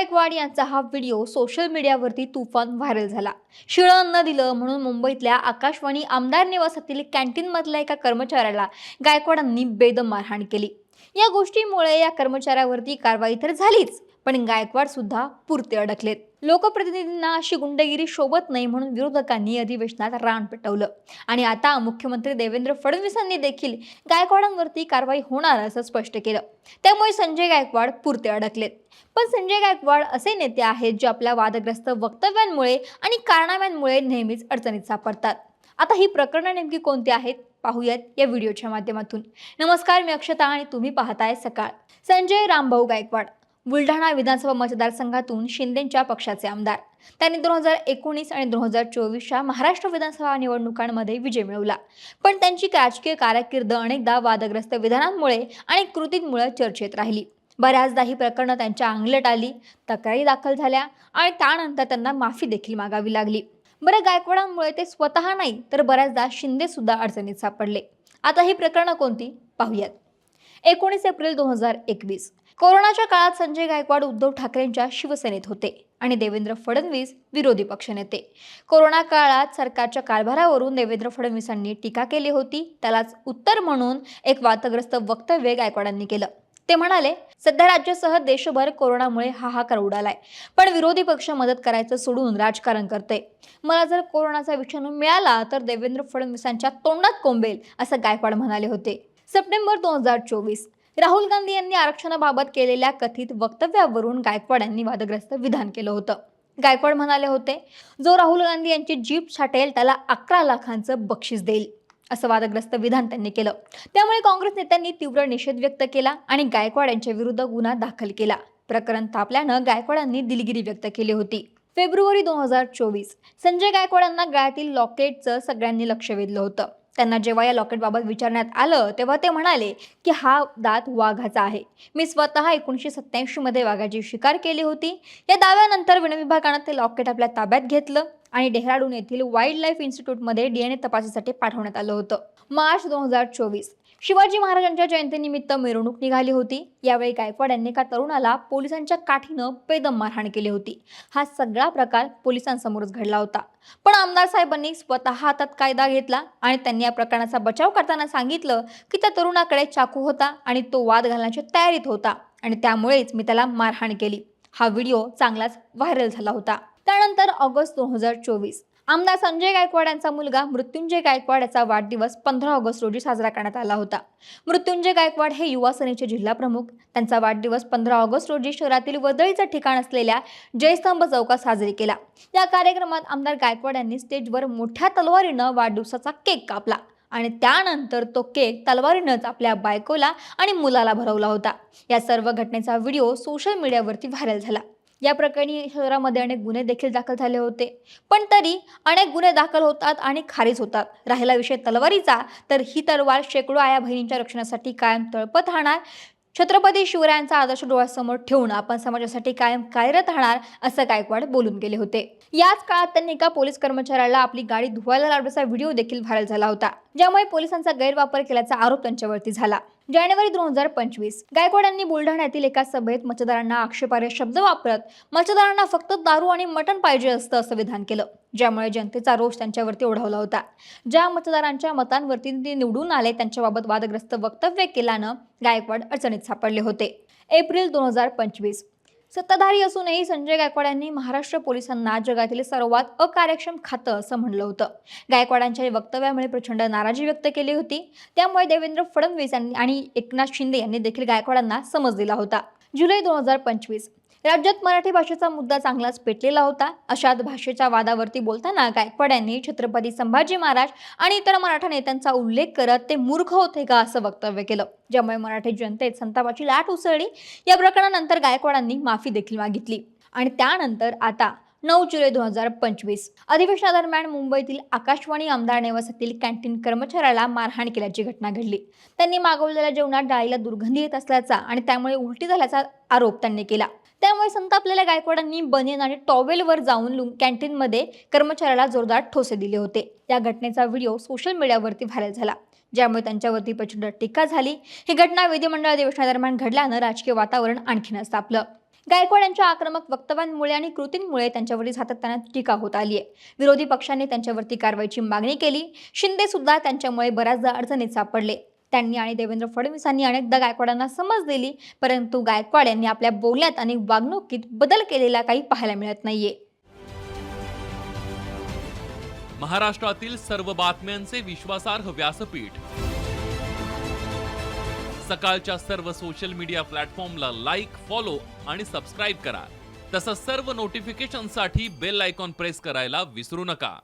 गायकवाड यांचा हा video social मीडियावरती तुफान व्हायरल झाला. शिळं न दिलं म्हणून मुंबईतल्या आकाशवाणी आमदार निवासातील कॅन्टीनमधल्या एका कर्मचाऱ्याला गायकवाडांनी बेदम मारहाण केली. या गोष्टीमुळे या कर्मचाऱ्यावरती कारवाई तर झालीच पण गायकवाड सुद्धा पुरते अडकलेत. लोकप्रतिनिधींना अशी गुंडगिरी शोभत नाही म्हणून विरोधकांनी अधिवेशनात रान पेटवलं. आणि आता मुख्यमंत्री देवेंद्र फडणवीसांनी देखील गायकवाडांवरती कारवाई होणार असं स्पष्ट केलं. त्यामुळे संजय गायकवाड पुरते अडकलेत. पण संजय गायकवाड असे नेते आहेत जे आपल्या वादग्रस्त वक्तव्यांमुळे आणि कारणाव्यांमुळे नेहमीच अडचणीत सापडतात. आता ही प्रकरणं नेमकी कोणती आहेत? पाहूयात या व्हिडिओच्या माध्यमातून. नमस्कार मी अक्षता आणि तुम्ही पाहताय सकाळ. संजय रामभाऊ गायकवाड. बुलढाणा विधानसभा मतदारसंघातून शिंदेंच्या पक्षाचे आमदार. त्यांनी दोन हजार एकोणीस आणि दोन हजार चोवीसच्या महाराष्ट्र विधानसभा निवडणुकांमध्ये विजय मिळवला. पण त्यांची राजकीय कारकीर्द अनेकदा वादग्रस्त विधानांमुळे आणि कृतींमुळे चर्चेत राहिली. बऱ्याचदा ही प्रकरणं त्यांच्या अंगलट आली तक्रारी दाखल झाल्या आणि त्यानंतर त्यांना माफी देखील मागावी लागली. बरं गायकवाडांमुळे ते स्वतः नाही तर बऱ्याचदा शिंदे सुद्धा अडचणीत सापडले. आता ही प्रकरणं कोणती? पाहूयात. एकोणीस एप्रिल दोन हजार एकवीस. कोरोनाच्या काळात संजय गायकवाड उद्धव ठाकरेंच्या शिवसेनेत होते आणि देवेंद्र फडणवीस विरोधी पक्षनेते कोरोना काळात सरकारच्या कारभारावरून देवेंद्र फडणवीसांनी टीका केली होती. त्यालाच उत्तर म्हणून एक वादग्रस्त वक्तव्य गायकवाडांनी केलं. ते म्हणाले सध्या राज्यासह देशभर कोरोनामुळे हाहाकार उडालाय पण विरोधी पक्ष मदत करायचं सोडून राजकारण करते मला जर कोरोनाचा विषाणू मिळाला तर देवेंद्र फडणवीसांच्या तोंडात कोंबेल असं गायकवाड म्हणाले होते. सप्टेंबर दोन हजार चोवीस राहुल गांधी यांनी आरक्षणाबाबत केलेल्या कथित वक्तव्यावरून गायकवाड यांनी वादग्रस्त विधान केलं होतं. गायकवाड म्हणाले होते जो राहुल गांधी यांची जीप छाटेल त्याला अकरा लाखांचं बक्षीस देईल असं वादग्रस्त विधान त्यांनी केलं. त्यामुळे काँग्रेस नेत्यांनी तीव्र निषेध व्यक्त केला आणि गायकवाड यांच्या विरुद्ध गुन्हा दाखल केला. प्रकरण तापल्यानं गायकवाडांनी दिलगिरी व्यक्त केली होती. फेब्रुवारी दोन हजार चोवीस संजय गायकवाडांना गळ्यातील लॉकेटचं सगळ्यांनी लक्ष वेधलं होतं. त्यांना जेव्हा या लॉकेटबाबत विचारण्यात आलं तेव्हा ते म्हणाले की हा दात वाघाचा आहे. मी स्वतः एकोणीसशे सत्त्याऐंशीमध्ये वाघाची शिकार केली होती. या दाव्यानंतर वन विभागानं ते लॉकेट आपल्या ताब्यात घेतलं आणि डेहराडून येथील वाईल्ड लाईफ इन्स्टिट्यूटमध्ये डीएनए तपासासाठी पाठवण्यात आलं होतं. मार्च दोन हजार चोवीस. शिवाजी महाराजांच्या जयंतीनिमित्त मिरवणूक निघाली होती. यावेळी गायकवाड यांनी एका तरुणाला पोलिसांच्या काठीनं बेदम मारहाण केली होती. हा सगळा प्रकार पोलिसांसमोरच घडला होता. पण आमदार साहेबांनी स्वतः हातात कायदा घेतला आणि त्यांनी या प्रकरणाचा बचाव करताना सांगितलं की त्या तरुणाकडे चाकू होता आणि तो वाद घालण्याच्या तयारीत होता आणि त्यामुळेच मी त्याला मारहाण केली. हा व्हिडिओ चांगलाच व्हायरल झाला होता. त्यानंतर ऑगस्ट दोन हजार चोवीस आमदार संजय गायकवाड यांचा मुलगा मृत्युंजय गायकवाड याचा वाढदिवस पंधरा ऑगस्ट रोजी साजरा करण्यात आला होता. मृत्युंजय गायकवाड हे युवा सेनेचे जिल्हा प्रमुख. त्यांचा वाढदिवस पंधरा ऑगस्ट रोजी शहरातील वदळीचं ठिकाण असलेल्या जयस्तंभ चौकात साजरी केला. या कार्यक्रमात आमदार गायकवाड यांनी स्टेजवर मोठ्या तलवारीनं वाढदिवसाचा केक कापला आणि त्यानंतर तो केक तलवारीनंच आपल्या बायकोला आणि मुलाला भरवला होता. या सर्व घटनेचा व्हिडिओ सोशल मीडियावरती व्हायरल झाला. या प्रकरणी शहरामध्ये अनेक गुन्हे देखील दाखल झाले होते. पण तरी अनेक गुन्हे दाखल होतात आणि खारिज होतात. राहिला विषय तलवारीचा तर ही तलवार शेकडो आया बहिणींच्या रक्षणासाठी कायम तळपत राहणार. छत्रपती शिवरायांचा आदर्श डोळ्यासमोर ठेवून आपण समाजासाठी कायम कार्यरत राहणार असं गायकवाड बोलून गेले होते. याच काळात त्यांनी एका पोलीस कर्मचाऱ्याला आपली गाडी धुवायला लावण्याचा व्हिडिओ देखील व्हायरल झाला होता. ज्यामुळे पोलिसांचा गैरवापर केल्याचा आरोप त्यांच्यावरती झाला. जानेवारी दोन हजार पंचवीस गायकवाडांनी बुलढाण्यातील एका सभेत मतदारांना आक्षेपार्ह शब्द वापरत मतदारांना फक्त दारू आणि मटण पाहिजे असतं असं विधान केलं ज्यामुळे जनतेचा रोष त्यांच्यावरती ओढवला होता. ज्या मतदारांच्या मतांवरती ते निवडून आले त्यांच्याबाबत वादग्रस्त वक्तव्य केल्यानं गायकवाड अडचणीत सापडले होते. एप्रिल दोन हजार पंचवीस सत्ताधारी असूनही संजय गायकवाड यांनी महाराष्ट्र पोलिसांना जगातील सर्वात अकार्यक्षम खातं असं म्हणलं होतं. गायकवाडांच्या या वक्तव्यामुळे प्रचंड नाराजी व्यक्त केली होती. त्यामुळे देवेंद्र फडणवीस यांनी आणि एकनाथ शिंदे यांनी देखील गायकवाडांना समज दिला होता. जुलै दोन हजार पंचवीस राज्यात मराठी भाषेचा मुद्दा चांगलाच पेटलेला होता. अशात भाषेच्या वादावरती बोलताना गायकवाड यांनी छत्रपती संभाजी महाराज आणि इतर मराठा नेत्यांचा उल्लेख करत ते मूर्ख होते का असं वक्तव्य केलं. ज्यामुळे मराठी जनतेत संतापाची लाट उसळली. या प्रकरणानंतर गायकवाडांनी माफी देखील मागितली. आणि त्यानंतर आता नऊ जुलै दोन हजार पंचवीस अधिवेशनादरम्यान मुंबईतील आकाशवाणी आमदार निवासातील कॅन्टीन कर्मचाऱ्याला मारहाण केल्याची घटना घडली. त्यांनी मागवलेल्या जेवणात डाळीला दुर्गंधी येत असल्याचा आणि त्यामुळे उलटी झाल्याचा आरोप त्यांनी केला. त्यामुळे संतापलेल्या गायकवाडांनी बनियन आणि टॉवेलवर जाऊन लुं- कॅन्टीनमध्ये कर्मचाऱ्याला जोरदार ठोसे दिले होते. या घटनेचा व्हिडिओ सोशल मीडियावरती व्हायरल झाला. ज्यामुळे त्यांच्यावरती प्रचंड टीका झाली. ही घटना विधिमंडळ अधिवेशनादरम्यान घडल्यानं राजकीय वातावरण आणखीनच तापलं. गायकवाड यांच्या आक्रमक वक्तव्यांमुळे आणि कृतींमुळे त्यांच्यावरती सातत्यानं टीका होत आली आहे. विरोधी पक्षांनी त्यांच्यावरती कारवाईची मागणी केली. शिंदे सुद्धा त्यांच्यामुळे बऱ्याचदा अडचणीत सापडले. त्यांनी आणि देवेंद्र फडणवीसांनी अनेकदा गायकवाडांना समज दिली परंतु गायकवाड यांनी आपल्या बोलण्यात आणि वागणुकीत बदल केलेला काही पाहायला मिळत नाहीये. महाराष्ट्रातील सर्व बातम्यांचे विश्वासार्ह व्यासपीठ. सकाळच्या सर्व सोशल मीडिया प्लॅटफॉर्मला लाईक फॉलो आणि सबस्क्राईब करा. तसंच सर्व नोटिफिकेशनसाठी बेल आयकॉन प्रेस करायला विसरू नका.